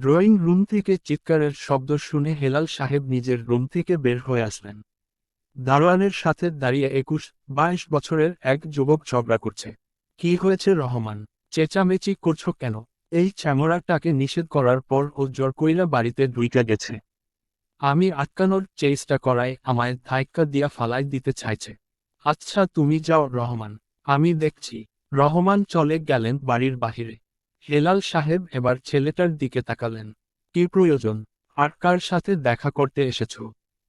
Drawing room থেকে চিৎকারের শব্দ শুনে হেলাল সাহেব নিজের রুম থেকে বের হয়ে আসলেন। দারোয়ানের সাথে দাঁড়িয়ে একুশ, বাইশ বছরের এক যুবক ঝগড়া করছে। কি হয়েছে রহমান? চেঁচামেচি করছ কেন? এই চ্যামরাটাকে নিষেধ করার পর ও জোর কইরা বাড়িতে দুইটা গেছে। আমি আটকানোর চেষ্টা করায় আমায় ধাক্কা দিয়া ফালাই দিতে চাইছে। আচ্ছা তুমি যাও রহমান। আমি দেখছি। রহমান চলে গেলেন বাড়ির বাহিরে। হেলাল সাহেব এবার ছেলেটার দিকে তাকালেন। কি প্রয়োজন? আর কার সাথে দেখা করতে এসেছ?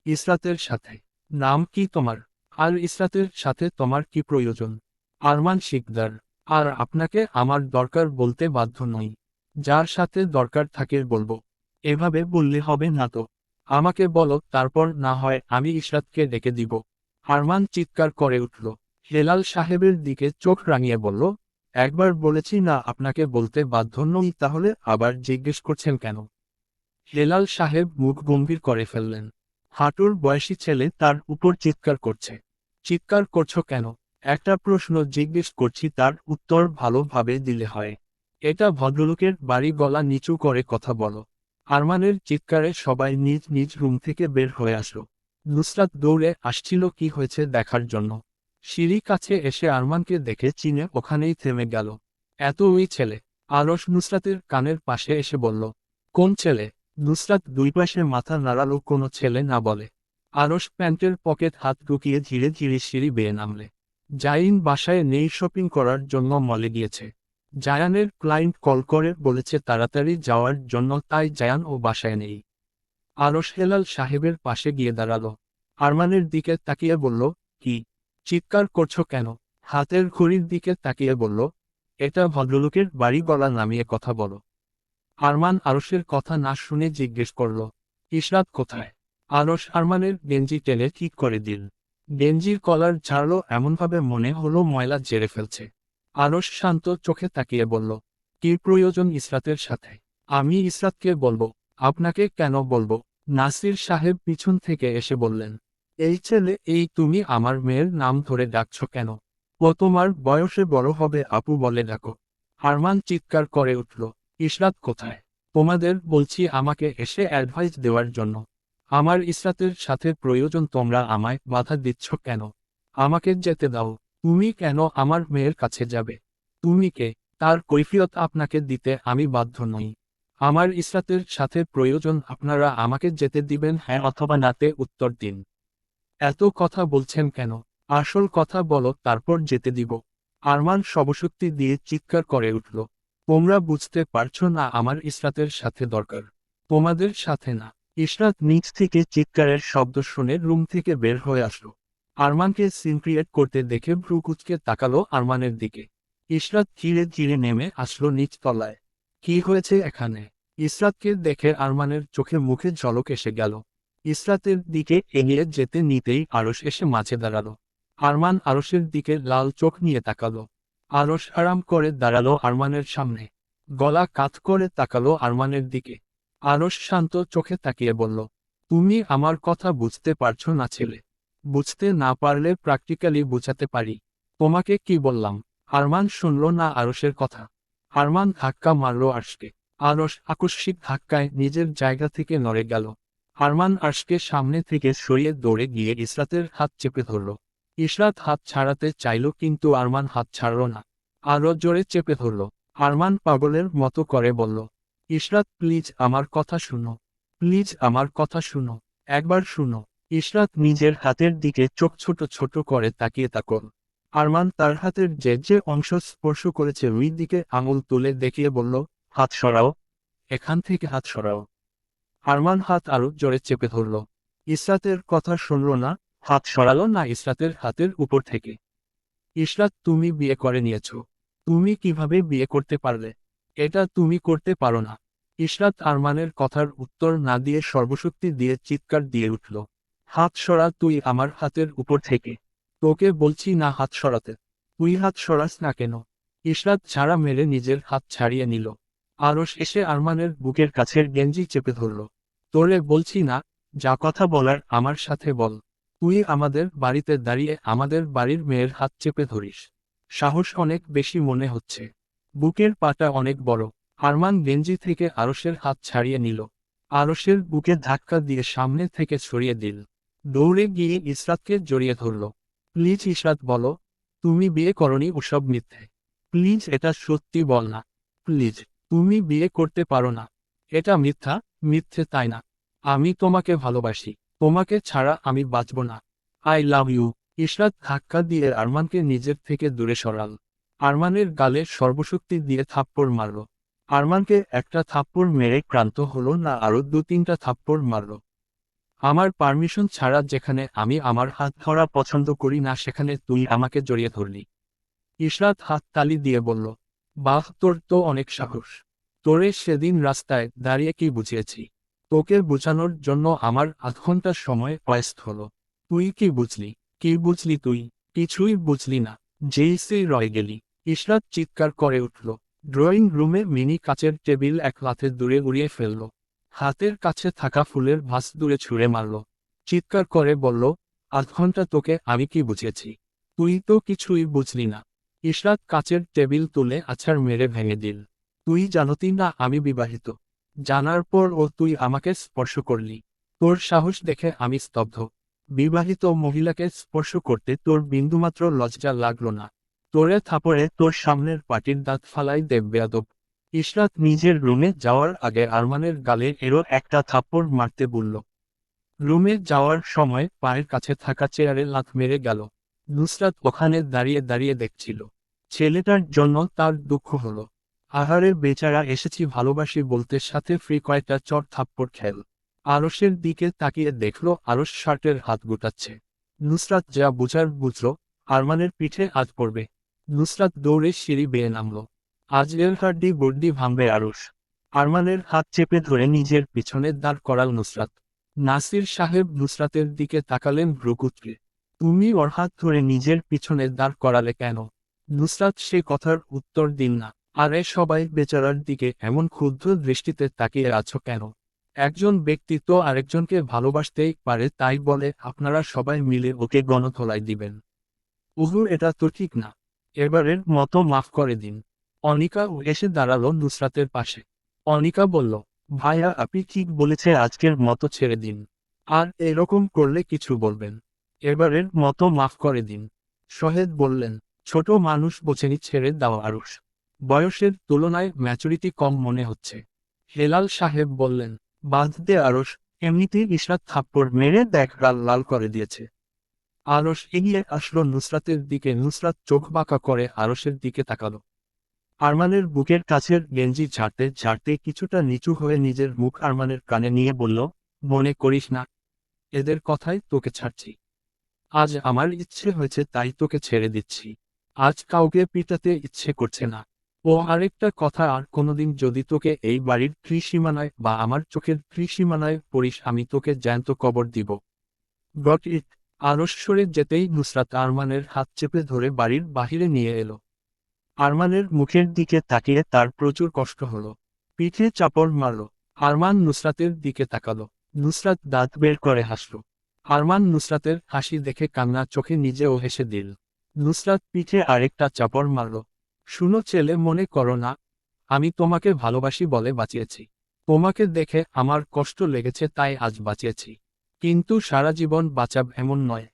ইসরাতের সাথে। নাম কি তোমার? আর ইসরাতের সাথে তোমার কি প্রয়োজন? আরমান শিকদার। আর আপনাকে আমার দরকার বলতে বাধ্য নই। যার সাথে দরকার থাকে বলব। এভাবে বললে হবে না তো। আমাকে বলো, তারপর না হয় আমি ইসরাতকে ডেকে দিব। আরমান চিৎকার করে উঠল। হেলাল সাহেবের দিকে চোখ রাঙিয়ে বলল একবার বলেছি না আপনাকে বলতে বাধ্য নই, তাহলে আবার জিজ্ঞেস করছেন কেন? হেলাল সাহেব মুখ গম্ভীর করে ফেললেন। হাঁটুর বয়সী ছেলে তার উপর চিৎকার করছে। চিৎকার করছ কেন? একটা প্রশ্ন জিজ্ঞেস করছি, তার উত্তর ভালোভাবে দিলে হয়। এটা ভদ্রলোকের বাড়ি গলা নিচু করে কথা বলো। আরমানের চিৎকারে সবাই নিজ নিজ রুম থেকে বের হয়ে আসলো। নুসরাত দৌড়ে আসছিল, কি হয়েছে দেখার জন্য। সিঁড়ি কাছে এসে আরমানকে দেখে চিনে ওখানেই থেমে গেল। এত ওই ছেলে। আরস নুসরাতের কানের পাশে এসে বলল, কোন ছেলে? নুসরাত দুই পাশে মাথা নাড়ালো, কোনো ছেলে না, বলে। আরস প্যান্টের পকেট হাত ঢুকিয়ে ধীরে ধীরে সিঁড়ি বেয়ে নামলে। জাইন বাসায় নেই শপিং করার জন্য মলে গিয়েছে। জায়ানের ক্লায়েন্ট কল করে, বলেছে তাড়াতাড়ি যাওয়ার জন্য, তাই জায়ান ও বাসায় নেই। আরস হেলাল সাহেবের পাশে গিয়ে দাঁড়াল। আরমানের দিকে তাকিয়ে বলল, কি? চিৎকার করছ কেন? হাতের ঘড়ির দিকে তাকিয়ে বলল, এটা ভদ্রলোকের বাড়ি গলা নামিয়ে কথা বলো। আরমান আরসের কথা না শুনে জিজ্ঞেস করল, ইশরাত কোথায়? আরস আরমানের গেঞ্জি টেনে ঠিক করে দিল। গেঞ্জির কলার ঝাড়লো এমনভাবে মনে হলো ময়লা জেরে ফেলছে। আরস শান্ত চোখে তাকিয়ে বলল, কি প্রয়োজন ইসরাতের সাথে? আমি ইসরাতকে বলব, আপনাকে কেন বলব? নাসির সাহেব পিছন থেকে এসে বললেন এই ছেলে, এই তুমি আমার মেয়ের নাম ধরে ডাকছ কেন? ও তোমার বয়সে বড় হবে, আপু বলে ডাকো। হারমান চিৎকার করে উঠল, ইশরাত কোথায়? তোমাদের বলছি আমাকে এসে অ্যাডভাইস দেওয়ার জন্য। আমার ইসরাতের সাথে প্রয়োজন তোমরা আমায় বাধা দিচ্ছ কেন? আমাকে যেতে দাও, তুমি কেন আমার মেয়ের কাছে যাবে? তুমি কে? তার কৈফিয়ত আপনাকে দিতে আমি বাধ্য নই। আমার ইসরাতের সাথে প্রয়োজন আপনারা আমাকে যেতে দিবেন হ্যাঁ অথবা নাতে উত্তর দিন। এত কথা বলছেন কেন? আসল কথা বলো, তারপর যেতে দিব। আরমান সবশক্তি দিয়ে চিৎকার করে উঠল। তোমরা বুঝতে পারছ না, আমার ইসরাতের সাথে দরকার। তোমাদের সাথে না। ইশরাত নিচ থেকে চিৎকারের শব্দ শুনে রুম থেকে বের হয়ে আসলো। আরমানকে সিন ক্রিয়েট করতে দেখে ভ্রু কুচকে তাকালো আরমানের দিকে। ইশরাত ধীরে ধীরে নেমে আসলো নিচ তলায়। কি হয়েছে এখানে? ইসরাতকে দেখে আরমানের চোখে মুখে ঝলক এসে গেল। ইসরাতের দিকে এগিয়ে যেতে নিতেই আরস এসে মাঝে দাঁড়াল। আরমান আরসের দিকে লাল চোখ নিয়ে তাকালো। আরস আরাম করে দাঁড়াল আরমানের সামনে। গলা কাত করে তাকালো আরমানের দিকে। আরস শান্ত চোখে তাকিয়ে বলল, তুমি আমার কথা বুঝতে পারছ না ছেলে। বুঝতে না পারলে প্র্যাকটিক্যালি বুঝাতে পারি। তোমাকে কি বললাম? আরমান শুনল না আরসের কথা। আরমান ধাক্কা মারল আরশকে। আরস আকস্মিক ধাক্কায় নিজের জায়গা থেকে নড়ে গেল। আরমান আর্শকে সামনে থেকে সরিয়ে দৌড়ে গিয়ে ইসরাতের হাত চেপে ধরল। ইসরাত হাত ছাড়াতে চাইল কিন্তু আরমান হাত ছাড়ল না। আরও জোরে চেপে ধরল। আরমান পাগলের মতো করে বলল, ইসরাত, প্লিজ আমার কথা শুনো। প্লিজ আমার কথা শুনো। একবার শুনো। ইসরাত নিজের হাতের দিকে চোখ ছোট ছোট করে তাকিয়ে তাকল আরমান তার হাতের যে যে অংশ স্পর্শ করেছে, ওই দিকে আঙুল তুলে দেখিয়ে বলল, হাত সরাও। এখান থেকে হাত সরাও। আরমান হাত আরও জোরে চেপে ধরল। ইসরাতের কথা শুনল না, হাত সরালো না ইসরাতের হাতের উপর থেকে। ইসরাত, তুমি বিয়ে করে নিয়েছ। তুমি কীভাবে বিয়ে করতে পারলে? এটা তুমি করতে পারো না। ইসরাত আরমানের কথার উত্তর না দিয়ে সর্বশক্তি দিয়ে চিৎকার দিয়ে উঠল। হাত সরা, তুই আমার হাতের উপর থেকে। তোকে বলছি না হাত সরাতে। তুই হাত সরাস না কেন? ইসরাত ছাড়া মেরে নিজের হাত ছাড়িয়ে নিল। আরস এসে আরমানের বুকের কাছের গেঞ্জি চেপে ধরল। তোরে বলছি না, যা কথা বলার আমার সাথে বল। তুই আমাদের বাড়িতে দাঁড়িয়ে আমাদের বাড়ির মেয়ের হাত চেপে ধরিস। সাহস অনেক বেশি মনে হচ্ছে। বুকের পাটা অনেক বড়। আরমান গেঞ্জি থেকে আরসের হাত ছাড়িয়ে নিল। আরসের বুকে ধাক্কা দিয়ে সামনে থেকে ছড়িয়ে দিল। দৌড়ে গিয়ে ইসরাতকে জড়িয়ে ধরল। প্লিজ ইসরাত, বলো। তুমি বিয়ে করনি ওসব মিথ্যে। প্লিজ এটা সত্যি বল না। প্লিজ। তুমি বিয়ে করতে পারো না। এটা মিথ্যা, মিথ্যে তাই না? আমি তোমাকে ভালোবাসি। তোমাকে ছাড়া আমি বাঁচব না। আই লাভ ইউ ইশরাত ধাক্কা দিয়ে আরমানকে নিজের থেকে দূরে সরাল। আরমানের গালে সর্বশক্তি দিয়ে থাপ্পড় মারল। আরমানকে একটা থাপ্পড় মেরে ক্রান্ত হলো না আরও দু তিনটা থাপ্পড় মারল। আমার পারমিশন ছাড়া যেখানে আমি আমার হাত ধরা পছন্দ করি না সেখানে তুই আমাকে জড়িয়ে ধরলি। ইশরাত হাত তালি দিয়ে বলল বাহ, তোর তো অনেক সাহস। তোরে সেদিন রাস্তায় দাঁড়িয়ে কি বুঝিয়েছি? তোকে বোঝানোর জন্য আমার আধ ঘণ্টার সময় ওয়েস্ট হলো। তুই কি বুঝলি? কি বুঝলি তুই? কিছুই বুঝলি না। যেই সেই রয়ে গেলি। ইশরাত চিৎকার করে উঠল। ড্রয়িং রুমে মিনি কাচের টেবিল এক লাথে দূরে উড়িয়ে ফেলল। হাতের কাছে থাকা ফুলের ভাস দূরে ছুঁড়ে মারল। চিৎকার করে বলল, আধ ঘণ্টা তোকে আমি কি বুঝিয়েছি? তুই তো কিছুই বুঝলি না। ইশরাত কাচের টেবিল তুলে আছাড় মেরে ভেঙে দিল। তুই জানতি না, আমি বিবাহিত। জানার পর ও তুই আমাকে স্পর্শ করলি। তোর সাহস দেখে আমি স্তব্ধ। বিবাহিত মহিলাকে স্পর্শ করতে তোর বিন্দুমাত্র লজ্জা লাগল না। তোরে থাপড়ে তোর সামনের পাটির দাঁত ফালাই দেব বেয়াদব। ইশরাত নিজের রুমে যাওয়ার আগে আরমানের গালে এরও একটা থাপ্পড় মারতে বলল। রুমে যাওয়ার সময় পায়ের কাছে থাকা চেয়ারে লাথ মেরে গেল। নুসরাত ওখানে দাঁড়িয়ে দাঁড়িয়ে দেখছিল। ছেলেটার জন্য তার দুঃখ হলো। আহারের বেচারা এসেছি ভালোবাসি বলতে সাথে ফ্রি কয়েকটা চট থাপ্পড় খেল। আরসের দিকে তাকিয়ে দেখল আরস শার্টের হাত গুটাচ্ছে। নুসরাত যা বুঝার বুঝল, আরমানের পিঠে আজ পড়বে। নুসরাত দৌড়ে সিঁড়ি বেয়ে নামল। আজ এর হাড্ডি বড্ডি ভাঙবে আরস আরমানের হাত চেপে ধরে নিজের পিছনে দাঁড় করাল নুসরাত। নাসির সাহেব নুসরাতের দিকে তাকালেন ভ্রুকুত্রে তুমি ওর হাত ধরে নিজের পিছনে দাঁড় করালে কেন? নুসরাত সে কথার উত্তর দিন না। আরে সবাই বেচারার দিকে এমন ক্ষুদ্র দৃষ্টিতে তাকিয়ে আছো কেন? একজন ব্যক্তি তো আরেকজনকে ভালোবাসতেই পারে, তাই বলে আপনারা সবাই মিলে ওকে গণথলায় দিবেন। উহু এটা তো ঠিক না। এবারের মতো মাফ করে দিন। অনিকা এসে দাঁড়াল নুসরাতের পাশে। অনিকা বলল, ভাইয়া, আপনি ঠিক বলেছে আজকের মতো ছেড়ে দিন। আর এরকম করলে কিছু বলবেন। এবারের মতো মাফ করে দিন। শহেদ বললেন, ছোট মানুষ বোঝেনি ছেড়ে দাও আরুষ। বয়সের তুলনায় ম্যাচুরিটি কম মনে হচ্ছে। হেলাল সাহেব বললেন, বাঁধ দে আরস এমনিতেই ইশরাত থাপ্পড় মেরে দেখ লাল লাল করে দিয়েছে। আরস এগিয়ে আসলো নুসরাতের দিকে, নুসরাত চোখ বাঁকা করে আরসের দিকে তাকালো। আরমানের বুকের কাছের গেঞ্জি ঝাড়তে ঝাড়তে কিছুটা নিচু হয়ে নিজের মুখ আরমানের কানে নিয়ে বলল, মনে করিস না, এদের কথাই তোকে ছাড়ছি। আজ আমার ইচ্ছে হয়েছে তাই তোকে ছেড়ে দিচ্ছি। আজ কাউকে পিটাতে ইচ্ছে করছে না। ও আরেকটা কথা, আর কোনোদিন যদি তোকে এই বাড়ির ত্রিসীমানায় বা আমার চোখের ত্রিসীমানায় পড়িস, আমি তোকে জ্যান্ত কবর দিব। Got it. আরশ্বরে যেতেই নুসরাত আরমানের হাত চেপে ধরে বাড়ির বাহিরে নিয়ে এলো। আরমানের মুখের দিকে তাকিয়ে তার প্রচুর কষ্ট হলো। পিঠে চাপড় মারল। আরমান নুসরাতের দিকে তাকালো। নুসরাত দাঁত বের করে হাসল। আরমান নুসরাতের হাসি দেখে কান্না চোখে নিজেও হেসে দিল। নুসরাত পিঠে আরেকটা চাপড় মারল। শুনো ছেলে, মনে করো না, আমি তোমাকে ভালোবাসি বলে বাঁচিয়েছি। তোমাকে দেখে আমার কষ্ট লেগেছে তাই আজ বাঁচিয়েছি। কিন্তু সারা জীবন বাঁচাব এমন নয়।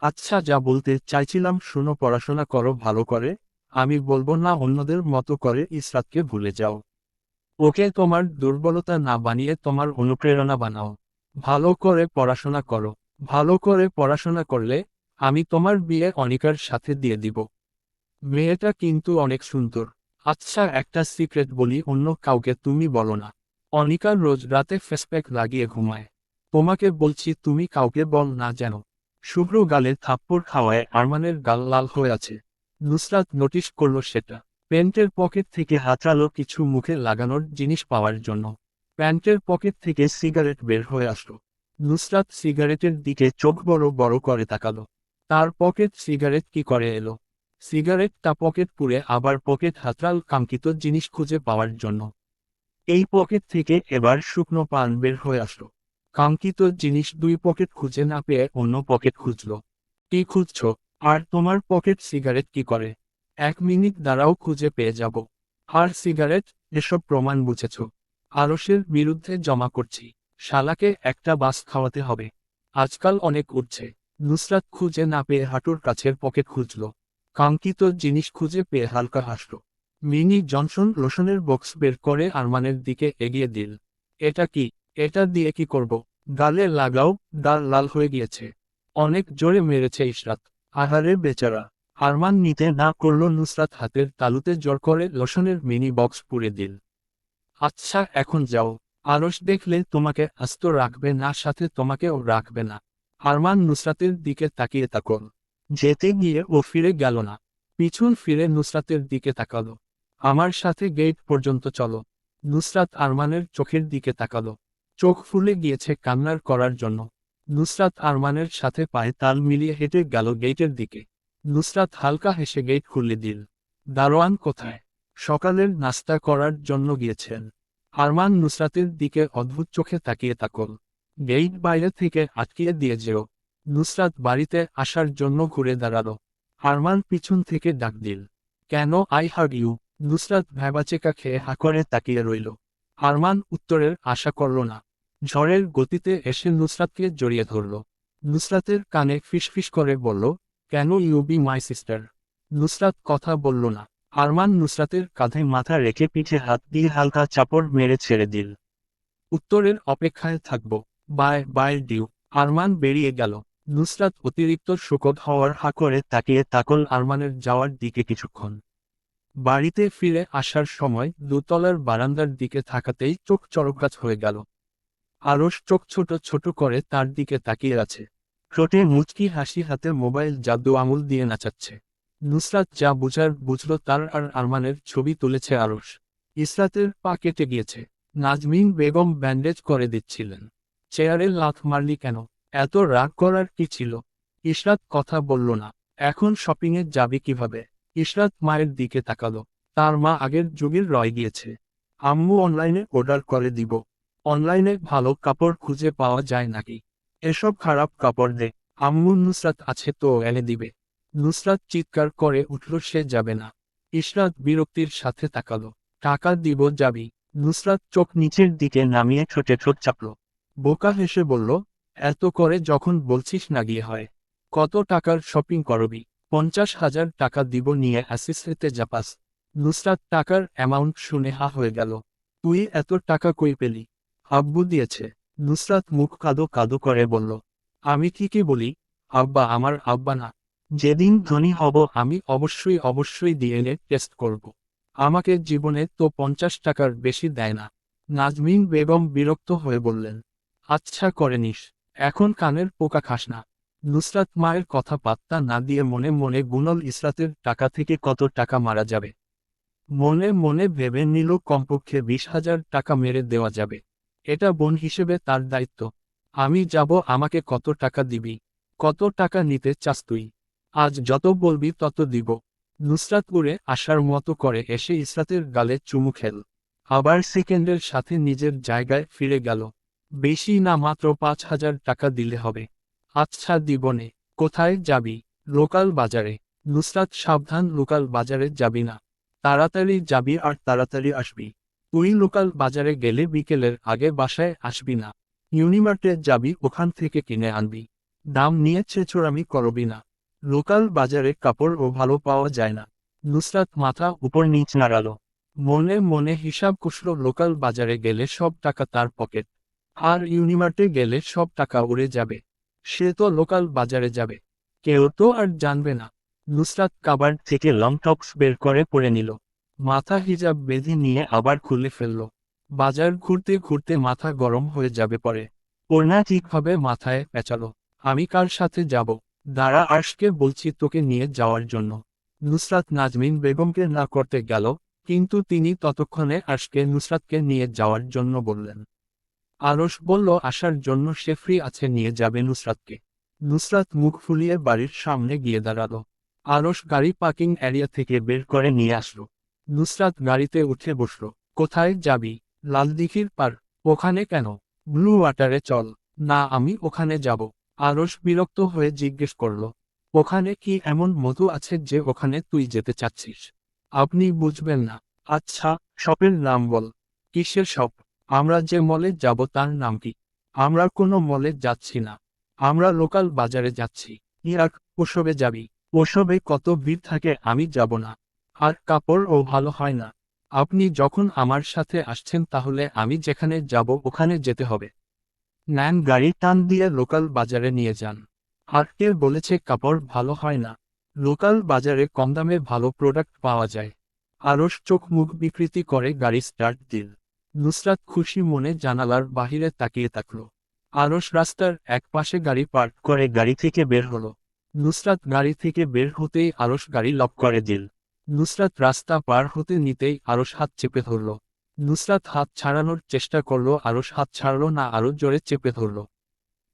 আচ্ছা যা বলতে চাইছিলাম শুনো, পড়াশোনা করো, ভালো করে। আমি বলব না, অন্যদের মতো করে ইসরাতকে ভুলে যাও। ওকে তোমার দুর্বলতা না বানিয়ে তোমার অনুপ্রেরণা বানাও। ভালো করে পড়াশোনা করো। ভালো করে পড়াশোনা করলে আমি তোমার বিয়ে অনিকার সাথে দিয়ে দিব। মেয়েটা কিন্তু অনেক সুন্দর। আচ্ছা একটা সিক্রেট বলি, অন্য কাউকে তুমি বলো না। অনিকা রোজ রাতে ফেসপ্যাক লাগিয়ে ঘুমায়। তোমাকে বলছি, তুমি কাউকে বল না যেন শুভ্র গালে থাপ্পড় খাওয়ায় আরমানের গাল লাল হয়ে আছে। নুসরাত নোটিশ করল সেটা। প্যান্টের পকেট থেকে হাতড়ালো কিছু মুখে লাগানোর জিনিস পাওয়ার জন্য। প্যান্টের পকেট থেকে সিগারেট বের হয়ে আসলো। নুসরাত সিগারেটের দিকে চোখ বড় বড় করে তাকাল। তার পকেট সিগারেট কি করে এলো? সিগারেটটা পকেট পুড়ে আবার পকেট হাতরাল কাঙ্ক্ষিত জিনিস খুঁজে পাওয়ার জন্য। এই পকেট থেকে এবার শুকনো পান বের হয়ে আসলো। কাঙ্ক্ষিত জিনিস দুই পকেট খুঁজে না পেয়ে অন্য পকেট খুঁজল। কি খুঁজছ? আর তোমার পকেট সিগারেট কি করে? এক মিনিট দ্বারাও খুঁজে পেয়ে যাব। আর সিগারেট? এসব প্রমাণ বুঝেছ। আরসের বিরুদ্ধে জমা করছি। শালাকে একটা বাস খাওয়াতে হবে। আজকাল অনেক উঠছে নুসরাত খুঁজে না পেয়ে হাঁটুর কাছের পকেট খুঁজল। কাঙ্ক্ষিত জিনিস খুঁজে পেয়ে হালকা হাসল। মিনি জনসন লোশনের বক্স বের করে আরমানের দিকে এগিয়ে দিল। এটা কি? এটা দিয়ে কি করব? গালে লাগাও, গাল লাল হয়ে গিয়েছে। অনেক জোরে মেরেছে ইশরাত। আহারে বেচারা। আরমান নিতে না করল নুসরাত হাতের তালুতে জোর করে লোশনের মিনি বক্স পুড়ে দিল। আচ্ছা এখন যাও। আরস দেখলে তোমাকে আস্ত রাখবে না, সাথে তোমাকেও রাখবে না। আরমান নুসরাতের দিকে তাকিয়ে তাকল যেতে গিয়ে ও ফিরে গেল না। পিছন ফিরে নুসরাতের দিকে তাকালো। আমার সাথে গেট পর্যন্ত চলো। নুসরাত আরমানের চোখের দিকে তাকালো। চোখ ফুলে গিয়েছে কান্নার করার জন্য। নুসরাত আরমানের সাথে পায়ে তাল মিলিয়ে হেঁটে গেল গেটের দিকে। নুসরাত হালকা হেসে গেট খুলে দিল। দারোয়ান কোথায়? সকালের নাস্তা করার জন্য গিয়েছেন। আরমান নুসরাতের দিকে অদ্ভুত চোখে তাকিয়ে তাকল। গেট বাইরে থেকে আটকিয়ে দিয়ে যেও। নুসরাত বাড়িতে আসার জন্য ঘুরে দাঁড়াল। আরমান পিছন থেকে ডাক দিল, can I heard you? Nusrat ভ্যাবাচেকা খেয়ে হা করে তাকিয়ে রইল। আরমান উত্তরের আশা করল না। ঝড়ের গতিতে এসে নুসরাতকে জড়িয়ে ধরল। নুসরাতের কানে ফিসফিস করে বলল, can you be my sister? Nusrat কথা বলল না। আরমান নুসরাতের কাঁধে মাথা রেখে পিঠে হাত দিয়ে হালকা চাপড় মেরে ছেড়ে দিল। উত্তরের অপেক্ষায় থাকব। Bye bye, due. আরমান বেরিয়ে গেল। নুসরাত অতিরিক্ত শোকত হওয়ার হা করে তাকিয়ে তাকল আরমানের যাওয়ার দিকে কিছুক্ষণ। বাড়িতে ফিরে আসার সময় দোতলার বারান্দার দিকে থাকাতেই চোখ চরকাচ হয়ে গেল। আরস চোখ ছোট ছোট করে তার দিকে তাকিয়ে আছে। ঠোঁটে মুচকি হাসি হাতে মোবাইল জাদু আঙুল দিয়ে নাচাচ্ছে। নুসরাত যা বুঝার বুঝল তার আর আরমানের ছবি তুলেছে আরস ইসরাতের পা কেটে গিয়েছে। নাজমিন বেগম ব্যান্ডেজ করে দিচ্ছিলেন। চেয়ারে লাথ মারলি কেন? এত রাগ করার কি ছিল? ইশরাত কথা বলল না। এখন শপিংয়ে যাবে কীভাবে? ইশরাত মায়ের দিকে তাকালো। তার মা আগের যুগের রয় গিয়েছে আম্মু অনলাইনে অর্ডার করে দিব। অনলাইনে ভালো কাপড় খুঁজে পাওয়া যায় নাকি? এসব খারাপ কাপড় দে। আম্মু নুসরাত আছে তো এনে দিবে। নুসরাত চিৎকার করে উঠল, সে যাবে না। ইশরাত বিরক্তির সাথে তাকালো। টাকা দিব, যাবি। নুসরাত চোখ নিচের দিকে নামিয়ে ছোটে ঠোঁট চাপল। বোকা হেসে বলল, এত করে যখন বলছিস না গিয়ে হয়। কত টাকার শপিং করবি? পঞ্চাশ হাজার টাকা দিব নিয়ে অ্যাসিসেতে জাপাস নুসরাত টাকার অ্যামাউন্ট শুনে হা হয়ে গেল। তুই এত টাকা কই পেলি? আব্বু দিয়েছে। নুসরাত মুখ কাদো কাদো করে বলল, আমি ঠিকই বলি, আব্বা আমার আব্বা না। যেদিন ধনী হব, আমি অবশ্যই অবশ্যই ডিএনএ টেস্ট করব। আমাকে জীবনে তো পঞ্চাশ টাকার বেশি দেয় না। নাজমিন বেগম বিরক্ত হয়ে বললেন আচ্ছা করে নিস, এখন কানের পোকা খাস না। নুসরাত মায়ের কথা পাত্তা না দিয়ে মনে মনে গুনল ইসরাতের টাকা থেকে কত টাকা মারা যাবে। মনে মনে ভেবে নিল, কমপক্ষে বিশ হাজার টাকা মেরে দেওয়া যাবে। এটা বোন হিসেবে তার দায়িত্ব। আমি যাব, আমাকে কত টাকা দিবি? কত টাকা নিতে চাস তুই? আজ যত বলবি তত দিব। নুসরাতপুরে আসার মতো করে এসে ইসরাতের গালে চুমু খেল। আবার সেকেন্ডের সাথে নিজের জায়গায় ফিরে গেল। বেশি না মাত্র পাঁচ হাজার টাকা দিলে হবে। আচ্ছা দিবনে, কোথায় যাবি? লোকাল বাজারে। নুসরাত সাবধান লোকাল বাজারে যাবি না। তাড়াতাড়ি যাবি আর তাড়াতাড়ি আসবি। তুই লোকাল বাজারে গেলে বিকেলের আগে বাসায় আসবি না। ইউনিমার্টে যাবি ওখান থেকে কিনে আনবি। দাম নিয়ে ছেচোরামি করবি না। লোকাল বাজারে কাপড়ও ভালো পাওয়া যায় না। নুসরাত মাথা উপর নিচ নাড়াল। মনে মনে হিসাব কষল লোকাল বাজারে গেলে সব টাকা তার পকেট। আর ইউনিমার্টে গেলে সব টাকা উড়ে যাবে। সে তো লোকাল বাজারে যাবে। কেউ তো আর জানবে না। নুসরাত কাবার থেকে লং টপস বের করে পরে নিল। মাথা হিজাব বেঁধে নিয়ে আবার খুলে ফেলল। বাজার ঘুরতে ঘুরতে মাথা গরম হয়ে যাবে পরে। ওড়না ঠিকভাবে মাথায় পেঁচালো। আমি কার সাথে যাব? দাঁড়া, আর্শকে বলছি তোকে নিয়ে যাওয়ার জন্য। নুসরাত নাজমিন বেগমকে না করতে গেল, কিন্তু তিনি ততক্ষণে আর্শকে নুসরাতকে নিয়ে যাওয়ার জন্য বললেন। আরস বলল, আসার জন্য সে ফ্রি আছে, নিয়ে যাবে নুসরাতকে। নুসরাত মুখ ফুলিয়ে বাড়ির সামনে গিয়ে দাঁড়াল। আরস গাড়ি পার্কিং এরিয়া থেকে বের করে নিয়ে আসলো। নুসরাত গাড়িতে উঠে বসল, কোথায় যাবি? লালদিঘির পার, ওখানে কেন? ব্লু ওয়াটারে চল। না, আমি ওখানে যাব। আরস বিরক্ত হয়ে জিজ্ঞেস করল, ওখানে কি এমন মধু আছে যে ওখানে তুই যেতে চাচ্ছিস? আপনি বুঝবেন না। আচ্ছা শপের নাম বল। কিসের শপ? আমরা যে মলে যাব তার নাম কি? আমরা কোনো মলে যাচ্ছি না। আমরা লোকাল বাজারে যাচ্ছি। ইয়াক, ওসবে যাবি। ওসবে কত ভিড় থাকে আমি যাব না। আর কাপড়ও ভালো হয় না। আপনি যখন আমার সাথে আসছেন তাহলে আমি যেখানে যাব ওখানে যেতে হবে। ন্যান গাড়ি টান দিয়ে লোকাল বাজারে নিয়ে যান। আর কে বলেছে কাপড় ভালো হয় না। লোকাল বাজারে কম দামে ভালো প্রোডাক্ট পাওয়া যায়। আরস চোখ মুখ বিকৃতি করে গাড়ি স্টার্ট দিল। নুসরাত খুশি মনে জানালার বাহিরে তাকিয়ে থাকল। আরস রাস্তার এক পাশে গাড়ি পার্ক করে গাড়ি থেকে বের হলো। নুসরাত গাড়ি থেকে বের হতেই আরস গাড়ি লক করে দিল। নুসরাত রাস্তা পার হতে নিতেই আরস হাত চেপে ধরল। নুসরাত হাত ছাড়ানোর চেষ্টা করল আরস হাত ছাড়ল না আরও জোরে চেপে ধরল।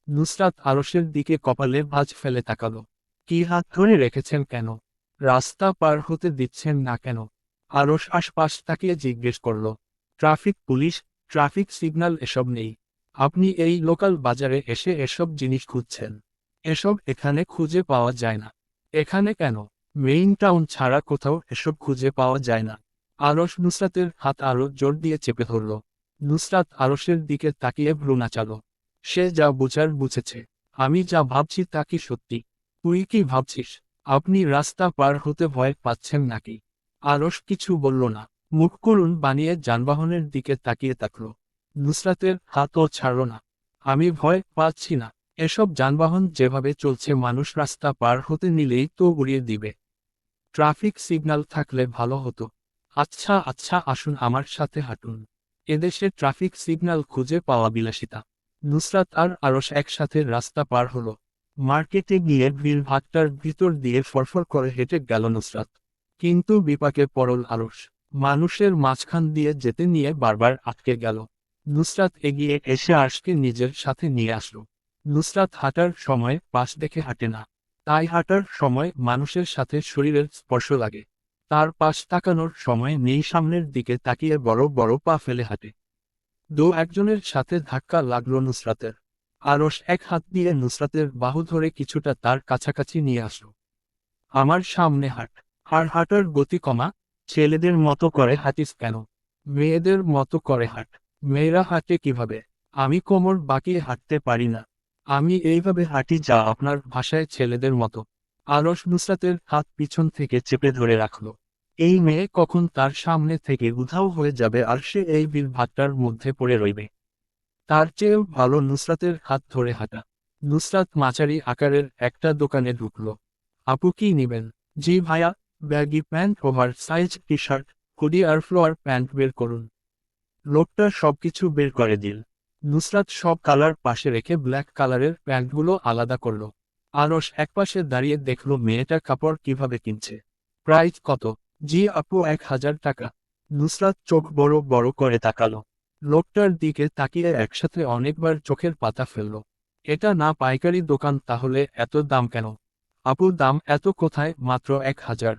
নুসরাত আরসের দিকে কপালে ভাঁজ ফেলে তাকাল। কি হাত ধরে রেখেছেন কেন? রাস্তা পার হতে দিচ্ছেন না কেন? আরস আশপাশ তাকিয়ে জিজ্ঞেস করল। ট্রাফিক পুলিশ, ট্রাফিক সিগন্যাল এসব নেই। আপনি এই লোকাল বাজারে এসে এসব জিনিস খুঁজছেন। এসব এখানে খুঁজে পাওয়া যায় না। এখানে কেন? মেইন টাউন ছাড়া কোথাও এসব খুঁজে পাওয়া যায় না। আরস নুসরাতের হাত আরও জোর দিয়ে চেপে ধরল। নুসরাত আরসের দিকে তাকিয়ে ভ্রু নাচাল সে যা বুঝার বুঝেছে। আমি যা ভাবছি তা কি সত্যি? তুই কি ভাবছিস? আপনি রাস্তা পার হতে ভয় পাচ্ছেন নাকি? আরস কিছু বলল না। মুখ করুন বানিয়ে যানবাহনের দিকে তাকিয়ে থাকল। নুসরাতের হাতও ছাড়ল না। আমি ভয় পাচ্ছি না। এসব যানবাহন যেভাবে চলছে মানুষ রাস্তা পার হতে নিলেই তো উড়িয়ে দিবে। ট্রাফিক সিগন্যাল থাকলে ভালো হতো। আচ্ছা আচ্ছা আসুন আমার সাথে হাঁটুন। এদেশে ট্রাফিক সিগন্যাল খুঁজে পাওয়া বিলাসিতা। নুসরাত আর আরস একসাথে রাস্তা পার হলো। মার্কেটে গিয়ে ভিড় ভাটটার ভিতর দিয়ে ফরফর করে হেঁটে গেল নুসরাত। কিন্তু বিপাকে পড়ল আরস মানুষের মাঝখান দিয়ে যেতে নিয়ে বারবার আটকে গেল। নুসরাত এগিয়ে এসে আরশকে নিজের সাথে নিয়ে আসলো। নুসরাত হাঁটার সময় পাশ দেখে হাঁটে না। তাই হাঁটার সময় মানুষের সাথে শরীরের স্পর্শ লাগে। তার পাশ তাকানোর সময় নেই সামনের দিকে তাকিয়ে বড় বড় পা ফেলে হাঁটে। দু একজনের সাথে ধাক্কা লাগল নুসরাতের। আরস এক হাত দিয়ে নুসরাতের বাহু ধরে কিছুটা তার কাছাকাছি নিয়ে আসলো। আমার সামনে হাঁট। আর হাঁটার গতি কমা। ছেলেদের মতো করে হাঁটিস কেন? মেয়েদের মতো করে হাঁট। মেয়েরা হাঁটে কীভাবে? আমি কোমর বাঁকিয়ে হাঁটতে পারি না। আমি এইভাবে হাঁটি যা আপনার ভাষায় ছেলেদের মতো। আরস নুসরাতের হাত পিছন থেকে চেপে ধরে রাখল। এই মেয়ে কখন তার সামনে থেকে উধাও হয়ে যাবে আর সে এই বিল ভাতটার মধ্যে পড়ে রইবে। তার চেয়েও ভালো নুসরাতের হাত ধরে হাঁটা। নুসরাত মাচারি আকারের একটা দোকানে ঢুকলো। আপু কি নিবেন? জি ভাইয়া, baggy pant over size T shirt hoodie আর ফ্লোয়ার প্যান্ট বের করুন। লোকটা সবকিছু বের করে দিল। নুসরাত সব কালার পাশে রেখে ব্ল্যাক কালারের প্যান্টগুলো আলাদা করল। আরস একপাশে দাঁড়িয়ে দেখল মেয়েটা কাপড় কীভাবে কিনছে। প্রাইস কত? জি আপু, এক হাজার টাকা। নুসরাত চোখ বড় বড় করে তাকালো। লোকটার দিকে তাকিয়ে একসাথে অনেকবার চোখের পাতা ফেলল। এটা না পাইকারি দোকান তাহলে এত দাম কেন? আপু, দাম এত কোথায়? মাত্র এক হাজার।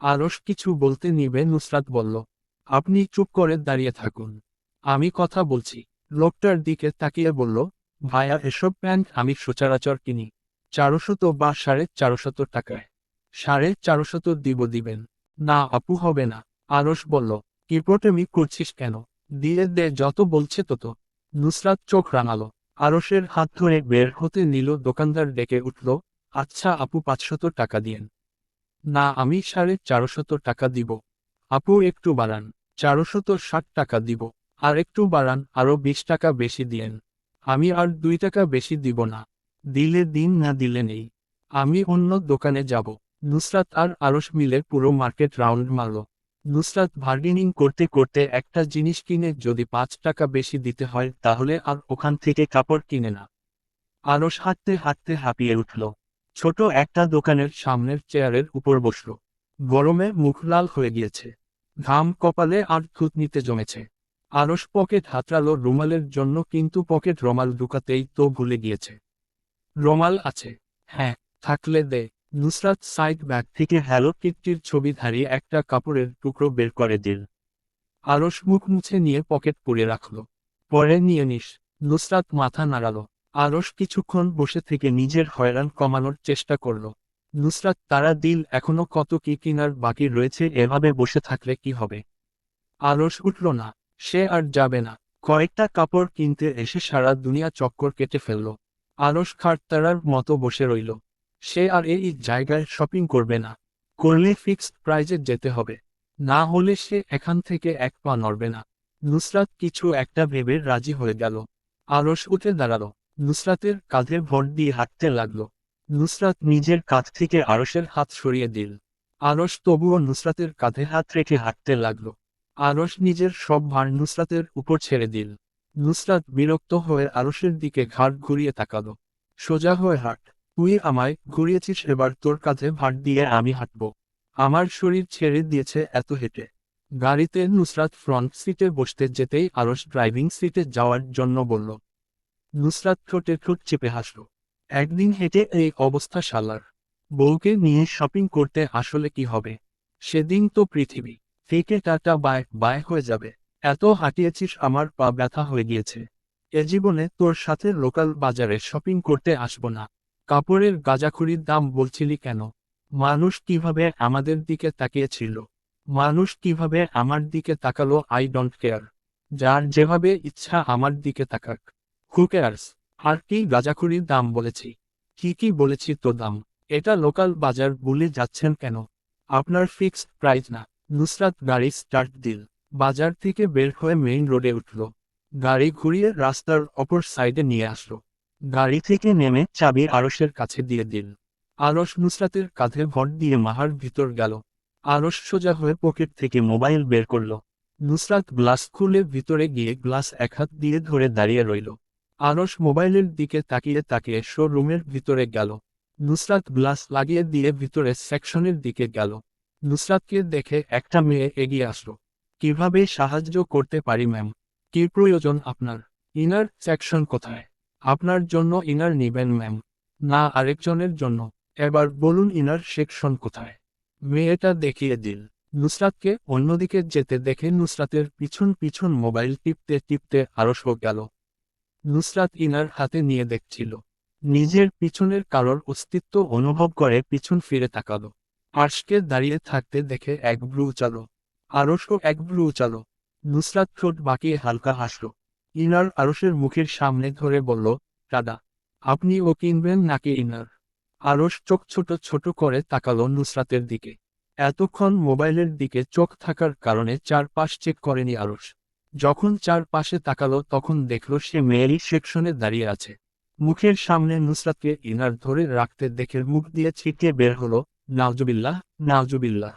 আরস কিছু বলতে নিবে নুসরাত বলল। আপনি চুপ করে দাঁড়িয়ে থাকুন। আমি কথা বলছি। লোকটার দিকে তাকিয়ে বলল, ভাইয়া, এসব প্যান্ট আমি সচরাচর কিনি। চারশত বা সাড়ে চারশত টাকায়। সাড়ে চারশত দিব দিবেন। না, আপু, হবে না। আরস বলল কিপটেমি করছিস কেন? দিয়ে দে, যত বলছে তত। নুসরাত চোখ রাঙালো। আরসের হাত ধরে বের হতে নিল দোকানদার ডেকে উঠল আচ্ছা আপু, পাঁচশত টাকা দিয়েন। না, আমি সাড়ে চারশত টাকা দিব। আপু, একটু বাড়ান। চারশত ষাট টাকা দিব। আর একটু বাড়ান, আরও বিশ টাকা বেশি দিয়েন। আমি আর দুই টাকা বেশি দিব না। দিলে দিন না দিলে নেই। আমি অন্য দোকানে যাব। নুসরাত আর আরস মিলে পুরো মার্কেট রাউন্ড মারল। নুসরাত বার্গেনিং করতে করতে একটা জিনিস কিনে যদি পাঁচ টাকা বেশি দিতে হয় তাহলে আর ওখান থেকে কাপড় কিনে না। আরস হাঁটতে হাঁটতে হাঁপিয়ে উঠল। ছোট একটা দোকানের সামনের চেয়ারের উপর বসল। গরমে মুখ লাল হয়ে গিয়েছে। ঘাম কপালে আর থুতনিতে জমেছে। আরস পকেট হাতড়ালো রুমালের জন্য কিন্তু পকেট রমাল ঢুকাতেই তো ভুলে গিয়েছে। রমাল আছে। হ্যাঁ থাকলে দে। নুসরাত সাইড ব্যাগ থেকে হ্যালো কিটটির ছবি ধারিয়ে একটা কাপড়ের টুকরো বের করে দিল। আরস মুখ মুছে নিয়ে পকেট পুড়ে রাখল। পরে নিয়ে নিস। নুসরাত মাথা নাড়ালো। আরস কিছুক্ষণ বসে থেকে নিজের হয়রান কমানোর চেষ্টা করল। নুসরাত, তারা দিল, এখনও কত কি কিনার বাকি রয়েছে, এভাবে বসে থাকলে কি হবে? আরস উঠল না। সে আর যাবে না। কয়েকটা কাপড় কিনতে এসে সারা দুনিয়া চক্কর কেটে ফেলল। আরস খাটতারার মতো বসে রইল। সে আর এই জায়গায় শপিং করবে না। করলে ফিক্সড প্রাইজে যেতে হবে। না হলে সে এখান থেকে এক পা নড়বে না। নুসরাত কিছু একটা ভেবে রাজি হয়ে গেল। আরস উঠে দাঁড়াল। নুসরাতের কাঁধে ভর দিয়ে হাঁটতে লাগল। নুসরাত নিজের কাঁধ থেকে আরসের হাত সরিয়ে দিল। আরস তবুও নুসরাতের কাঁধে হাত রেখে হাঁটতে লাগল। আরস নিজের সব ভার নুসরাতের উপর ছেড়ে দিল। নুসরাত বিরক্ত হয়ে আরসের দিকে ঘাট ঘুরিয়ে তাকালো। সোজা হয়ে হাট। তুই আমায় ঘুরিয়েছিস, এবার তোর কাঁধে ভাট দিয়ে আমি হাঁটব। আমার শরীর ছেড়ে দিয়েছে এত হেঁটে। গাড়িতে নুসরাত ফ্রন্ট সিটে বসতে যেতেই আরস ড্রাইভিং সিটে যাওয়ার জন্য বলল, নুসরাত ঠোঁটে ঠোঁট চেপে হাসল। একদিন হেঁটে এই অবস্থা শালার। বউকে নিয়ে শপিং করতে আসলে কি হবে? সেদিন তো পৃথিবী। থেকে টাটা বায় বায় হয়ে যাবে। এত হাঁটিয়েছিস, আমার পা ব্যথা হয়ে গিয়েছে। এ জীবনে তোর সাথে লোকাল বাজারে শপিং করতে আসব না। কাপড়ের গাজাখুরির দাম বলছিলি কেন? মানুষ কীভাবে আমাদের দিকে তাকিয়েছিল? মানুষ কীভাবে আমার দিকে তাকালো আই ডোন্ট কেয়ার যার যেভাবে ইচ্ছা আমার দিকে তাকাক। হু কেয়ার্স আর কি গাজাখুরির দাম বলেছি? কি কি বলেছি তো দাম? এটা লোকাল বাজার বলে যাচ্ছেন কেন? আপনার ফিক্সড প্রাইস না। নুসরাত গাড়ি স্টার্ট দিল বাজার থেকে বের হয়ে মেইন রোডে উঠল। গাড়ি ঘুরিয়ে রাস্তার অপর সাইডে নিয়ে আসলো। গাড়ি থেকে নেমে চাবি আরসের কাছে দিয়ে দিল। আরস নুসরাতের কাঁধে ভর দিয়ে মাহার ভিতর গেল। আরস সোজা হয়ে পকেট থেকে মোবাইল বের করল। নুসরাত গ্লাস খুলে ভিতরে গিয়ে গ্লাস এক হাত দিয়ে ধরে দাঁড়িয়ে রইল। আরস মোবাইলের দিকে তাকিয়ে তাকিয়ে শোরুমের ভিতরে গেল। নুসরাত গ্লাস লাগিয়ে দিয়ে ভিতরে সেকশনের দিকে গেল। নুসরাতকে দেখে একটা মেয়ে এগিয়ে আসলো। কীভাবে সাহায্য করতে পারি ম্যাম কি প্রয়োজন আপনার? ইনার সেকশন কোথায়? আপনার জন্য ইনার নিবেন ম্যাম না, আরেকজনের জন্য। এবার বলুন ইনার সেকশন কোথায়? মেয়েটা দেখিয়ে দিল নুসরাতকে অন্যদিকে যেতে দেখে নুসরাতের পিছন পিছন মোবাইল টিপতে টিপতে আরস গেল। নুসরাত ইনার হাতে নিয়ে দেখছিল। নিজের পিছনের কারোর অস্তিত্ব অনুভব করে পিছন ফিরে তাকালো। আর্শকে দাঁড়িয়ে থাকতে দেখে এক ব্রু চালো আরশও এক ব্রু চালো নুসরাত ঠোঁট বাঁকিয়ে হালকা হাসল। ইনার আরশের মুখের সামনে ধরে বলল, দাদা, আপনি ও কিনবেন নাকি ইনার? আরশ চোখ ছোট ছোট করে তাকালো নুসরাতের দিকে। এতক্ষণ মোবাইলের দিকে চোখ থাকার কারণে চারপাশ চেক করেনি আরশ। যখন চারপাশে তাকালো তখন দেখল সে মেয়েরই সেকশনে দাঁড়িয়ে আছে। মুখের সামনে নুসরাতকে ইনার ধরে রাখতে দেখে মুখ দিয়ে ছিটিয়ে বের হলো, নাওজুবিল্লাহ নাওজুবিল্লাহ।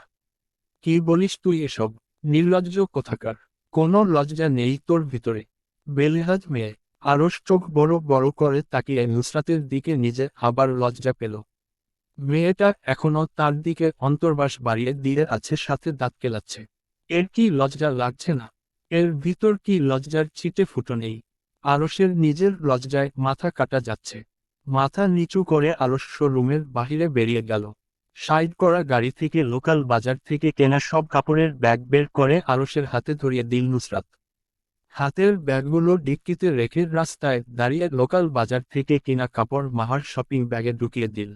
কি বলিস তুই এসব? নির্লজ্জ কোথাকার। কোনো লজ্জা নেই তোর ভিতরে। বেলেহাজ মেয়ে, আরস চোখ বড় বড় করে তাকিয়ে নুসরাতের দিকে নিজে আবার লজ্জা পেল। মেয়েটা এখনও তার দিকে অন্তর্বাস বাড়িয়ে দিয়ে আছে, সাথে দাঁত কেলাচ্ছে। এর কি লজ্জা লাগছে না? এর ভিতর কি লজ্জার ছিটে ফুটো নেই? আরসের নিজের লজ্জায় মাথা কাটা যাচ্ছে। মাথা নিচু করে আলস্য রুমের বাহিরে বেরিয়ে গেল। সাইড করা গাড়ি থেকে লোকাল বাজার থেকে কেনা সব কাপড়ের ব্যাগ বের করে আরসের হাতে ধরিয়ে দিল নুসরাত। হাতের ব্যাগগুলো ডিক্কিতে রেখে রাস্তায় দাঁড়িয়ে লোকাল বাজার থেকে কেনা কাপড় মাহার শপিং ব্যাগে ঢুকিয়ে দিল।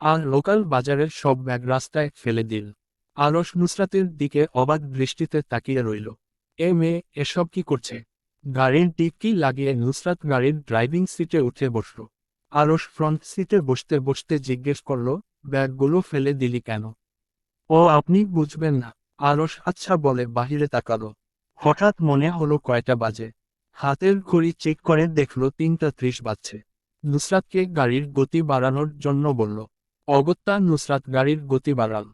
আর লোকাল বাজারের সব ব্যাগ রাস্তায় ফেলে দিল। আরস নুসরাতের দিকে অবাধ দৃষ্টিতে তাকিয়ে রইল। এ মেয়ে, এসব কি করছে? গাড়ির ডিক্কি লাগিয়ে নুসরাত গাড়ির ড্রাইভিং সিটে উঠে বসল। আরস ফ্রন্ট সিটে বসতে বসতে জিজ্ঞেস করল ব্যাগগুলো ফেলে দিলি কেন? ও, আপনি বুঝবেন না। আরস আচ্ছা বলে বাহিরে তাকালো। হঠাৎ মনে হলো কয়টা বাজে। হাতের ঘড়ি চেক করে দেখল তিনটা ত্রিশ বাজছে। নুসরাতকে গাড়ির গতি বাড়ানোর জন্য বলল, অগত্যা নুসরাত, গাড়ির গতি বাড়াল